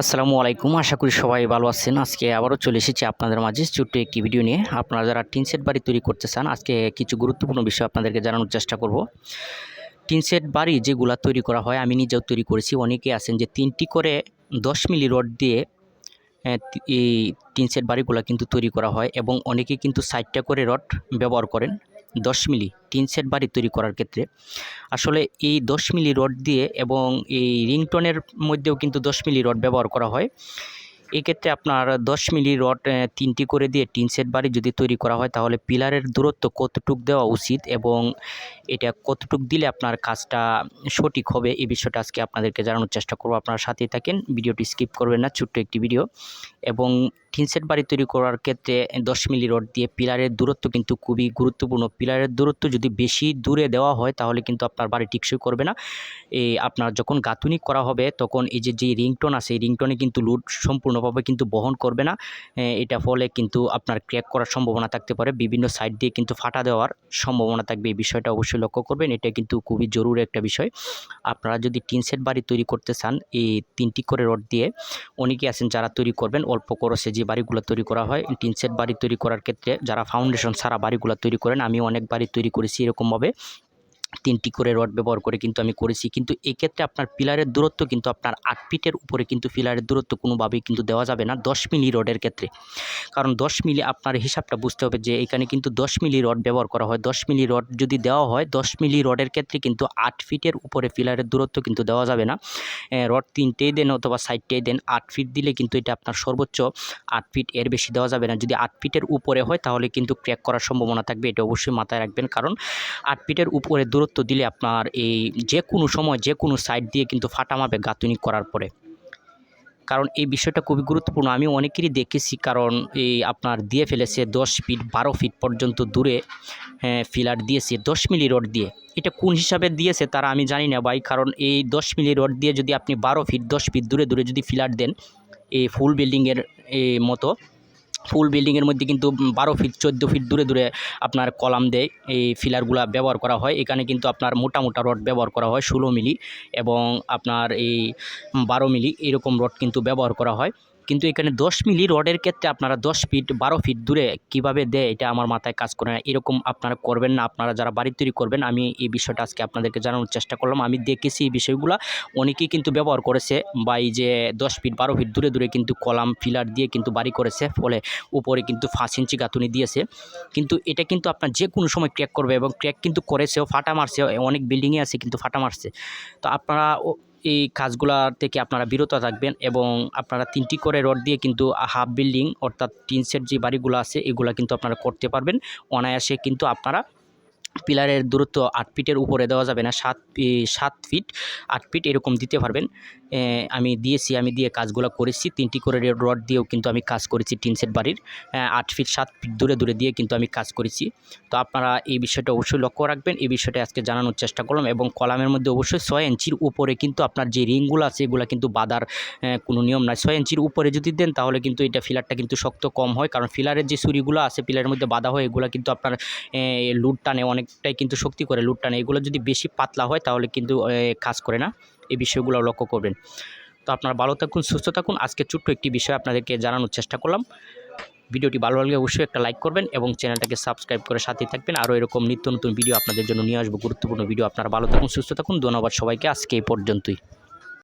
আসসালামু আলাইকুম। আশা করি সবাই ভালো আছেন। আজকে আবারও চলে এসেছি আপনাদের মাঝে ছোট্ট একটি ভিডিও নিয়ে। আপনারা যারা টিন সেট বাড়ি তৈরি করতে চান, আজকে কিছু গুরুত্বপূর্ণ বিষয় আপনাদেরকে জানানোর চেষ্টা করব। টিন সেট বাড়ি যেগুলা তৈরি করা হয়, আমি নিজেও তৈরি করেছি। অনেকে আছেন যে তিনটি করে দশ মিলি রড দিয়ে এই টিন সেট বাড়িগুলো কিন্তু তৈরি করা হয় এবং অনেকে কিন্তু ষাটটা করে রড ব্যবহার করেন। দশ মিলি টিন সেট বাড়ি তৈরি করার ক্ষেত্রে। আসলে এই দশ মিলি রড দিয়ে এবং এই রিংটনের মধ্যেও কিন্তু দশ মিলি রড ব্যবহার করা হয়। এক্ষেত্রে আপনার দশ মিলি রড তিনটি করে দিয়ে টিন সেট বাড়ি যদি তৈরি করা হয়, তাহলে পিলারের দূরত্ব কতটুক দেওয়া উচিত এবং এটা কতটুক দিলে আপনার কাজটা সঠিক হবে এই বিষয়টা আজকে আপনাদেরকে জানানোর চেষ্টা করব। আপনারা সাথেই থাকেন, ভিডিওটি স্কিপ করবেন না, ছোট্ট একটি ভিডিও। এবং টিন সেট বাড়ি তৈরি করার ক্ষেত্রে দশ মিলি রড দিয়ে পিলারের দূরত্ব কিন্তু খুবই গুরুত্বপূর্ণ। পিলারের দূরত্ব যদি বেশি দূরে দেওয়া হয়, তাহলে কিন্তু আপনার বাড়ি টিকসই করবে না। এই আপনার যখন গাঁথুনি করা হবে, তখন এই যে যে রিংটোন আছে, এই রিংটোনে কিন্তু লোড সম্পূর্ণভাবে কিন্তু বহন করবে না। এটা ফলে কিন্তু আপনার ক্র্যাক করার সম্ভাবনা থাকতে পারে। বিভিন্ন সাইড দিয়ে কিন্তু ফাটা দেওয়ার সম্ভাবনা থাকবে। এই বিষয়টা অবশ্যই লক্ষ্য করবেন। এটা কিন্তু খুবই জরুরি একটা বিষয়। আপনারা যদি টিন সেট বাড়ি তৈরি করতে চান, এই তিনটি করে রড দিয়ে, অনেকে আছেন যারা তৈরি করবেন অল্প খরচে যে বাড়িগুলো তৈরি করা হয় টিনসেট বাড়ি তৈরি করার ক্ষেত্রে যারা ফাউন্ডেশন সারা বাড়িগুলো তৈরি করেন আমি অনেক বাড়ি তৈরি করেছি এরকমভাবে। তিনটি করে রড ব্যবহার করে কিন্তু আমি করেছি। কিন্তু এক্ষেত্রে আপনার পিলারের দূরত্ব কিন্তু আপনার আট ফিটের উপরে কিন্তু পিলারের দূরত্ব কোনোভাবেই কিন্তু দেওয়া যাবে না দশ মিলি রডের ক্ষেত্রে। কারণ দশ মিলি আপনার হিসাবটা বুঝতে হবে যে এখানে কিন্তু দশ মিলি রড ব্যবহার করা হয়। দশ মিলি রড যদি দেওয়া হয়, দশ মিলি রডের ক্ষেত্রে কিন্তু আট ফিটের উপরে পিলারের দূরত্ব কিন্তু দেওয়া যাবে না। রড তিনটেই দেন অথবা সাইডটেই দেন, আট ফিট দিলে কিন্তু এটা আপনার সর্বোচ্চ আট ফিট এর বেশি দেওয়া যাবে না। যদি আট ফিটের উপরে হয় তাহলে কিন্তু ক্র্যাক করার সম্ভাবনা থাকবে, এটা অবশ্যই মাথায় রাখবেন। কারণ আট ফিটের উপরে দূরত্ব দিলে আপনার এই যে কোনো সময় যে কোনো সাইড দিয়ে কিন্তু ফাটা মাপে গাঁথুনি করার পরে। কারণ এই বিষয়টা খুবই গুরুত্বপূর্ণ। আমি অনেকেরই দেখেছি, কারণ এই আপনার দিয়ে ফেলেছে দশ ফিট বারো ফিট পর্যন্ত দূরে হ্যাঁ ফিলার দিয়েছে দশ মিলি রড দিয়ে। এটা কোন হিসাবে দিয়েছে তারা আমি জানি না ভাই, কারণ এই দশ মিলি রড দিয়ে যদি আপনি বারো ফিট দশ ফিট দূরে দূরে যদি ফিলার দেন, এই ফুল বিল্ডিংয়ের মতো ফুল বিল্ডিংয়ের মধ্যে কিন্তু বারো ফিট, চোদ্দ ফিট দূরে দূরে আপনার কলাম দেয়। এই ফিলারগুলা ব্যবহার করা হয়। এখানে কিন্তু আপনার মোটা মোটা রড ব্যবহার করা হয়, ষোলো মিলি এবং আপনার এই বারো মিলি এরকম রড কিন্তু ব্যবহার করা হয়। কিন্তু এখানে দশ মিলি রডের ক্ষেত্রে আপনারা দশ ফিট বারো ফিট দূরে কীভাবে দেয়, এটা আমার মাথায় কাজ করে না। এরকম আপনারা করবেন না, আপনারা যারা বাড়ি তৈরি করবেন, আমি এই বিষয়টা আজকে আপনাদেরকে জানানোর চেষ্টা করলাম। আমি দেখেছি এই বিষয়গুলো, অনেকেই কিন্তু ব্যবহার করেছে বা এই যে দশ ফিট বারো ফিট দূরে দূরে কিন্তু কলাম, ফিলার দিয়ে কিন্তু বাড়ি করেছে, ফলে উপরে কিন্তু পাঁচ ইঞ্চি গাঁথুনি দিয়েছে। কিন্তু এটা কিন্তু আপনার যে কোনো সময় ক্র্যাক করবে এবং ক্র্যাক কিন্তু করেছেও, ফাটা মারছে অনেক বিল্ডিংয়ে আছে কিন্তু ফাটা মারছে। তো আপনারা এই কাজগুলা থেকে আপনারা বিরত থাকবেন এবং আপনারা তিনটি করে রড দিয়ে কিন্তু হাফ বিল্ডিং অর্থাৎ টিন সেট যে বাড়িগুলো আছে, এগুলো কিন্তু আপনারা করতে পারবেন। অনায়াসে কিন্তু আপনারা পিলারের দূরত্ব আট ফিটের উপরে দেওয়া যাবে না সাত সাত ফিট আট ফিট এরকম দিতে পারবেন। আমি দিয়েছি আমি দিয়ে কাজগুলো করেছি তিনটি করে রড দিয়েও কিন্তু আমি কাজ করেছি টিন সেট বাড়ির। আট ফিট সাত ফিট দূরে দূরে দিয়ে কিন্তু আমি কাজ করেছি। তো আপনারা এই বিষয়টা অবশ্যই লক্ষ্য রাখবেন এই বিষয়টা আজকে জানানোর চেষ্টা করলাম এবং কলামের মধ্যে অবশ্যই ছয় ইঞ্চির উপরে কিন্তু আপনার যে রিংগুলো আছে এগুলো কিন্তু বাঁধার এ, কোনো নিয়ম নাই। ছয় ইঞ্চির উপরে যদি দেন তাহলে কিন্তু এটা ফিলারটা কিন্তু শক্ত কম হয়। কারণ ফিলারের যে সুরিগুলো আছে পিলারের মধ্যে বাঁধা হয় এগুলো কিন্তু আপনার লুট টানে অনেকটাই কিন্তু শক্তি করে লুট টানে এগুলো যদি বেশি পাতলা হয় তাহলে কিন্তু কাজ করে না। এই বিষয়গুলো লক্ষ্য করবেন। তো আপনারা ভালো থাকুন, সুস্থ থাকুন। আজকে ছোট্ট একটি বিষয় আপনাদেরকে জানানোর চেষ্টা করলাম। ভিডিওটি ভালো লাগলে অবশ্যই একটা লাইক করবেন এবং চ্যানেলটাকে সাবস্ক্রাইব করে সাথে থাকবেন। আরও এরকম নিত্য নতুন ভিডিও আপনাদের জন্য নিয়ে আসব। গুরুত্বপূর্ণ ভিডিও। আপনারা ভালো থাকুন, সুস্থ থাকুন। ধন্যবাদ সবাইকে। আজকে এই পর্যন্তই।